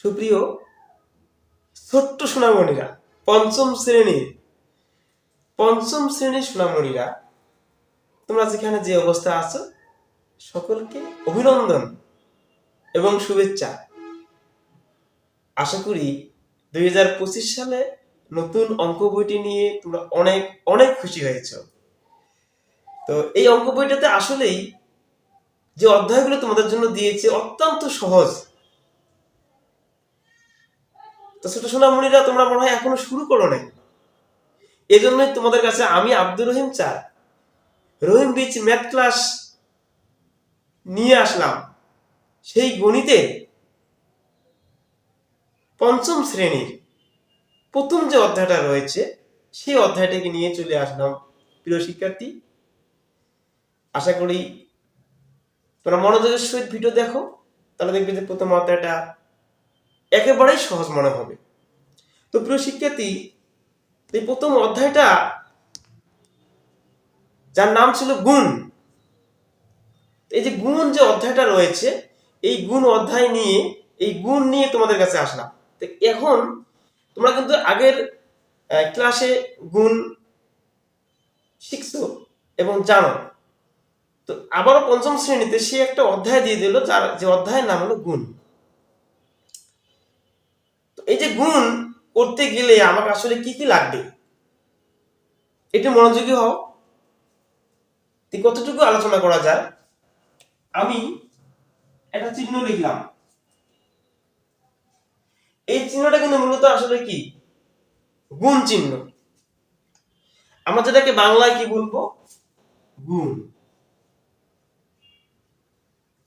সুপ্রিয় ছোট্ট সোনামণিরা, পঞ্চম শ্রেণির পঞ্চম শ্রেণির সোনামণিরা, তোমরা যেখানে যে অবস্থা আছো, সকলকে অভিনন্দন এবং শুভেচ্ছা। আশা করি দুই হাজার পঁচিশ সালে নতুন অঙ্ক বইটি নিয়ে তোমরা অনেক অনেক খুশি হয়েছ। তো এই অঙ্ক বইটাতে আসলেই যে অধ্যায়গুলো তোমাদের জন্য দিয়েছে অত্যন্ত সহজ। তো ছোট সোনামণিরা তোমরা মনে হয় এখনও শুরু করো নাই। এই জন্যই তোমাদের কাছে আমি আব্দুর রহিম চা রহিম বিচ ম্যাথ ক্লাস নিয়ে আসলাম। সেই গণিতে পঞ্চম শ্রেণির প্রথম যে অধ্যায়টা রয়েছে, সেই অধ্যায়টাকে নিয়ে চলে আসলাম। প্রিয় শিক্ষার্থী, আশা করি তোমরা মনোযোগের সহিত ভিডিও দেখো। তাহলে দেখবে যে প্রথম অধ্যায়টা একেবারেই সহজ মনে হবে। তো প্রিয় শিক্ষার্থী, এই প্রথম অধ্যায়টা, যার নাম ছিল গুণ। এই যে গুণ যে অধ্যায়টা রয়েছে, এই গুণ অধ্যায় নিয়ে, এই গুণ নিয়ে তোমাদের কাছে আসলাম। তো এখন তোমরা কিন্তু আগের ক্লাসে গুণ শিখছো এবং জানো। তো আবারও পঞ্চম শ্রেণীতে সে একটা অধ্যায় দিয়ে দিল, যার যে অধ্যায়ের নাম হলো গুণ। যে গুণ করতে গেলে আমাকে আসলে কি কি লাগবে? একটু মনোযোগী হও। কতটুকু আলোচনা করা যায়। আমি একটা চিহ্ন লিখলাম। এই চিহ্নটা কিন্তু মূলত আসলে কি? গুণ চিহ্ন। আমরা যেটাকে বাংলায় কি বলব? গুণ।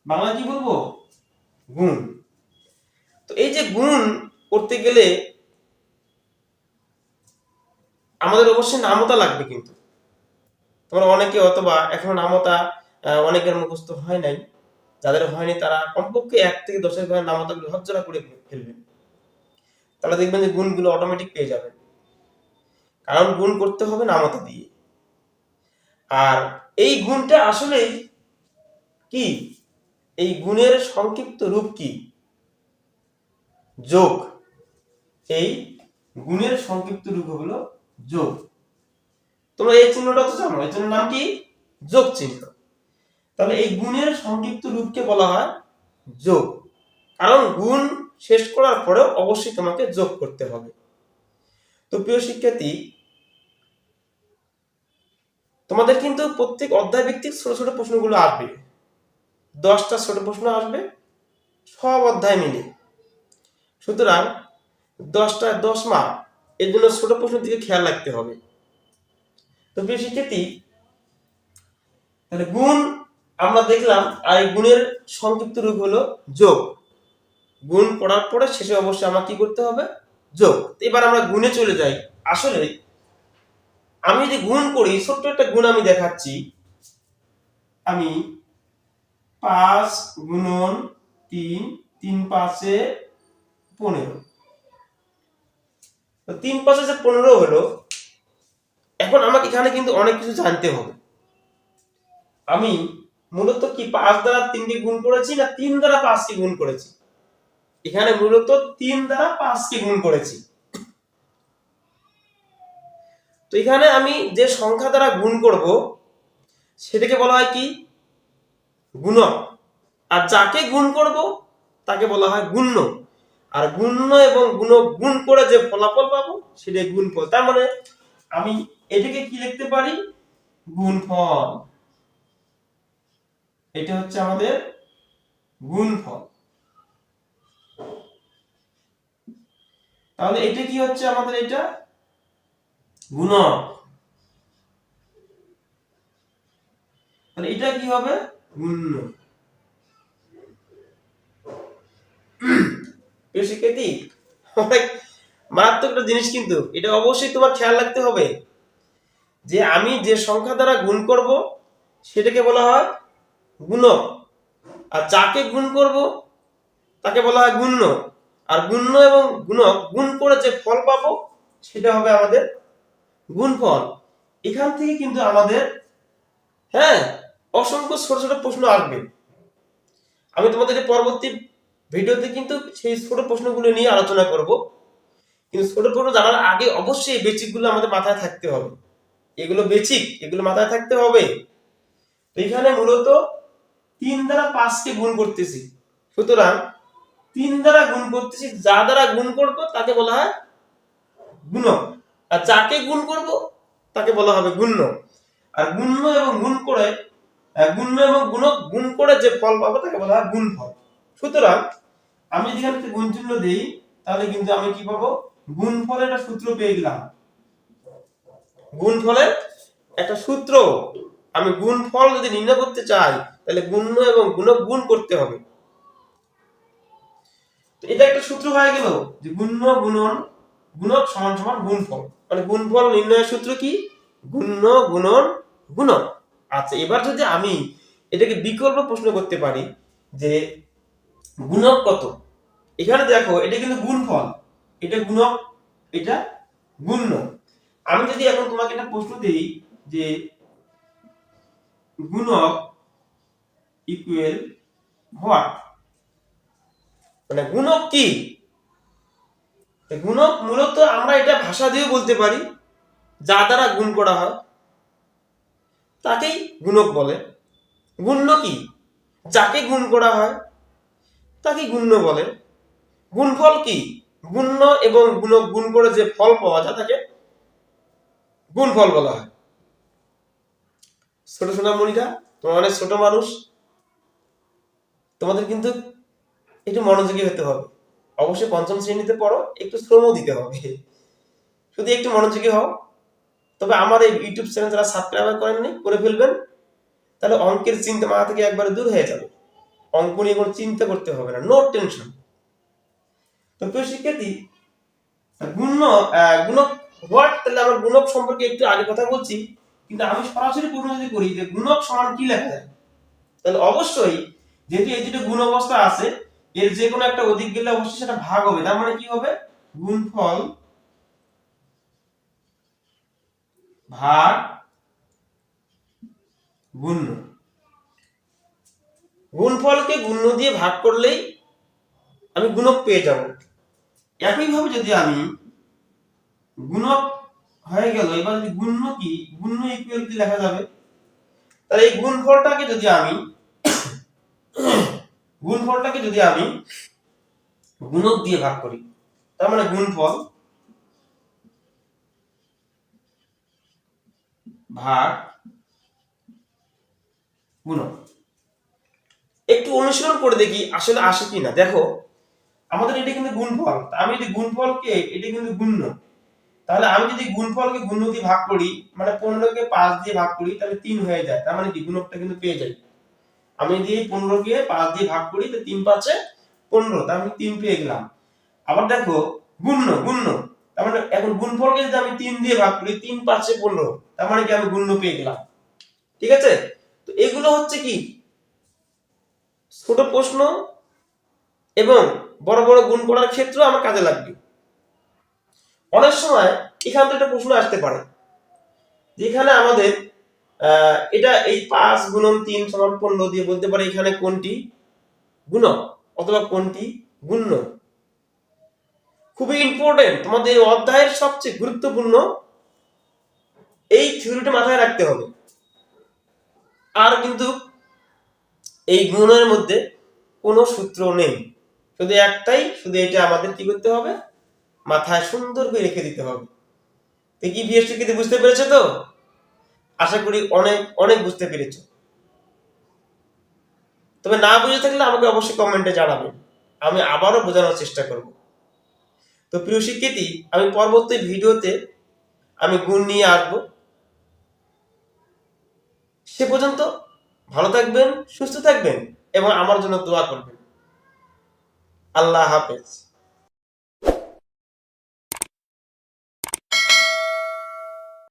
বাংলায় কি বলব? গুণ। তো এই যে গুণ করতে গেলে আমাদের অবশ্যই নামতা লাগবে কিন্তু। তোমরা অনেকে অথবা এখনও নামতা অনেকের মুখস্থ হয় নাই। যাদের হয়নি তারা কমপক্ষে এক থেকে দশের ঘরে নামতাগুলো হজ্জরা করে ফেলবেন তাহলে দেখবেন যে গুণগুলো অটোমেটিক পেয়ে যাবেন কারণ গুণ করতে হবে নামতা দিয়ে। আর এই গুণটা আসলেই কি? এই গুণের সংক্ষিপ্ত রূপ কি? যোগ। এই গুণের সংক্ষিপ্ত রূপ হলো যোগ। তোমরা এই চিহ্নটা তো জানো এই চিহ্নের নাম কি? যোগ চিহ্ন। তাহলে এই গুণের সংক্ষিপ্ত রূপকে বলা হয় যোগ। কারণ গুণ শেষ করার পরেও অবশ্যই তোমাকে যোগ করতে হবে। তো প্রিয় শিক্ষার্থী, তোমাদের কিন্তু প্রত্যেক অধ্যায় ভিত্তিক ছোট ছোট প্রশ্নগুলো আসবে। দশটা ছোট প্রশ্ন আসবে, সব অধ্যায় মিলে। সুতরাং দশটা দশ মার্ক এর জন্য ছোট প্রশ্নের দিকে খেয়াল রাখতে হবে। তো প্রিয় শিক্ষার্থী তাহলে গুণ আমরা দেখলাম, আর এই গুণের সংক্ষিপ্ত রূপ হলো যোগ। গুণ পড়ার পরে শেষে অবশ্যই আমার কি করতে হবে? যোগ। এবার আমরা গুণে চলে যাই। আসলে আমি যদি গুণ করি, ছোট্ট একটা গুণ আমি দেখাচ্ছি। আমি পাঁচ গুণন তিন তিন পাঁচে পনেরো। তো তিন পাঁচে যে পনেরো হলো, এখন আমাকে এখানে কিন্তু অনেক কিছু জানতে হবে। আমি মূলত কি পাঁচ দ্বারা তিনকে গুণ করেছি না তিন দ্বারা পাঁচকে গুণ করেছি? এখানে মূলত তিন দ্বারা পাঁচকে গুণ করেছি। তো এখানে আমি যে সংখ্যা দ্বারা গুণ করব, সেটাকে বলা হয় কি? গুণক। আর যাকে গুণ করব, তাকে বলা হয় গুণ্য। আর গুণ এবং গুণক গুণ করে যে ফলাফল পাবো, সেটাই গুণফল। তার মানে আমি এটাকে কি লিখতে পারি? গুণফল। এটা হচ্ছে আমাদের গুণফল। তাহলে এটা কি হচ্ছে আমাদের এটা? গুণক। তাহলে এটা কি হবে? গুণ্য। প্রিয় শিক্ষার্থী মারাত্মক একটা জিনিস কিন্তু। এটা অবশ্যই তোমার খেয়াল রাখতে হবে যে আমি যে সংখ্যা দ্বারা গুণ করব, সেটাকে বলা হয় গুণক। আর যাকে গুণ করব, তাকে বলা হয় গুণ্য। আর গুণ্য এবং গুণক, গুণ করে যে ফল পাবো, সেটা হবে আমাদের গুণফল। এখান থেকে কিন্তু আমাদের হ্যাঁ অসংখ্য ছোট ছোট প্রশ্ন আসবে। আমি তোমাদের পরবর্তী ভিডিওতে কিন্তু সেই ছোট প্রশ্নগুলো নিয়ে আলোচনা করব। কিন্তু ছোট প্রশ্ন জানার আগে অবশ্যই এই বেসিকগুলো আমাদের মাথায় থাকতে হবে। এগুলো বেসিক এগুলো মাথায় থাকতে হবে। তো এখানে মূলত তিন দ্বারা পাঁচকে গুণ করতেছি। সুতরাং তিন দ্বারা গুণ করতেছি, যা দ্বারা গুণ করব তাকে বলা হয় গুণক আর যাকে গুণ করব তাকে বলা হবে গুণ্য আর গুণ্য এবং গুণ করে গুণ্য এবং গুণক গুণ করে যে ফল পাবো তাকে বলা হয় গুণফল। সুতরাং আমি যদি এখানে একটা গুণ চিহ্ন দিই, তাহলে কিন্তু আমি কি পাবো? গুণফলের একটা সূত্র পেয়ে গেলাম। গুণফলের একটা সূত্র। আমি গুণফল যদি নির্ণয় করতে চাই, তাহলে গুণ্য এবং গুণক গুণ করতে হবে। তো এটা একটা সূত্র হয়ে গেল যে গুণ্য গুণন, গুণক সমান সমান গুণফল মানে গুণফল নির্ণয়ের সূত্র কি? গুণ্য গুণন, গুণক। আচ্ছা এবার যদি আমি এটাকে বিকল্প প্রশ্ন করতে পারি যে গুণক কত? এখানে দেখো, এটা কিন্তু গুণফল। এটা গুণক, এটা গুণ্য। আমি যদি এখন তোমাকে একটা প্রশ্ন দিই যে গুণক ইকুয়াল হোয়াট মানে গুণক কি? গুণক মূলত আমরা এটা ভাষা দিয়ে বলতে পারি, যা দ্বারা গুণ করা হয়। তাকেই গুণক বলে। গুণ্য কি? যাকে গুণ করা হয় তাকে গুণ্য বলে। গুণফল কি? গুণ্য এবং গুণক গুণ করে যে ফল পাওয়া যায় তাকে গুণফল বলা হয়। ছোট সোনামণিরা তোমার অনেক ছোট মানুষ, তোমাদের কিন্তু একটু মনোযোগী হতে হবে। অবশ্যই পঞ্চম শ্রেণীতে পড়ো, একটু শ্রমও দিতে হবে। শুধু একটু মনোযোগী হও, তবে আমার এই ইউটিউব চ্যানেল যারা সাবস্ক্রাইব করেননি করে ফেলবেন। তাহলে অঙ্কের চিন্তা মাথা থেকে একবারে দূর হয়ে যাবে। অঙ্ক নিয়ে কোনো চিন্তা করতে হবে না নো টেনশন তো শিক্ষার্থী আহ, গুণক হোয়াট তাহলে আমরা গুণক সম্পর্কে একটু আগে কথা বলছি কিন্তু আমি সরাসরি প্রশ্ন যদি করি যে গুণক সমান কি লেখা যায়? তাহলে অবশ্যই যেহেতু এই গুণ অবস্থা আছে এর যে কোনো একটা অধিক গেলে অবশ্যই সেটা ভাগ হবে তার মানে কি হবে? গুণফল ভাগ গুণফলকে গুণ্য দিয়ে ভাগ করলেই আমি গুণক পেয়ে যাব। একইভাবে যদি আমি গুণক হয়ে গেল, এবার যদি গুণ্য কি? গুণ্য ইকুয়াল কি লেখা যাবে? তাহলে এই গুণফলটাকে যদি আমি গুণফলটাকে যদি আমি গুণক দিয়ে ভাগ করি, তার মানে গুণফল ভাগ গুণক। একটু অনুশীলন করে দেখি আসলে আসে কি না দেখো আমাদের এটা কিন্তু গুণফল। আমি যদি গুণফলকে, এটা কিন্তু গুণ্য। তাহলে আমি যদি গুণফলকে গুণ্য দিয়ে ভাগ করি মানে পনেরোকে পাঁচ দিয়ে ভাগ করি, তাহলে তিন হয়ে যায়। তার মানে কি? গুণকটা কিন্তু পেয়ে যাই। আমি যদি পনেরোকে পাঁচ দিয়ে ভাগ করি, তো তিন পাঁচে পনেরো। তার মানে তিন পেয়ে গেলাম। আবার দেখো, গুণ্য গুণ্য। তার মানে এখন গুণফলকে যদি আমি তিন দিয়ে ভাগ করি, তিন পাঁচে পনেরো। তার মানে কি? আমি গুণ্য পেয়ে গেলাম। ঠিক আছে? তো এগুলো হচ্ছে কি? ছোট প্রশ্ন এবং বড় বড় গুণ করার ক্ষেত্রেও আমার কাজে লাগবে। অনেক সময় এখান থেকে একটা প্রশ্ন আসতে পারে, যেখানে আমাদের এটা এই পাঁচ গুণন তিন সমান পনেরো দিয়ে বলতে পারে এখানে কোনটি? গুণ অথবা কোনটি? গুণ্য। খুবই ইম্পর্টেন্ট তোমাদের এই অধ্যায়ের সবচেয়ে গুরুত্বপূর্ণ এই থিওরিটা মাথায় রাখতে হবে। আর কিন্তু এই গুণের মধ্যে কোনো সূত্র নেই। শুধু একটাই, শুধু এটা আমাদের কি করতে হবে? মাথায় সুন্দর করে রেখে দিতে হবে। তো কি বিএস শিক্ষিত বুঝতে পেরেছ তো? আশা করি অনেক অনেক বুঝতে পেরেছ। তবে না বুঝে থাকলে আমাকে অবশ্যই কমেন্টে জানাবেন আমি আবারও বোঝানোর চেষ্টা করব। তো প্রিয় শিক্ষিতী আমি পরবর্তী ভিডিওতে আমি গুণ নিয়ে আসব। সে পর্যন্ত ভালো থাকবেন, সুস্থ থাকবেন এবং আমার জন্য দোয়া করবেন। আল্লাহ হাফেজ।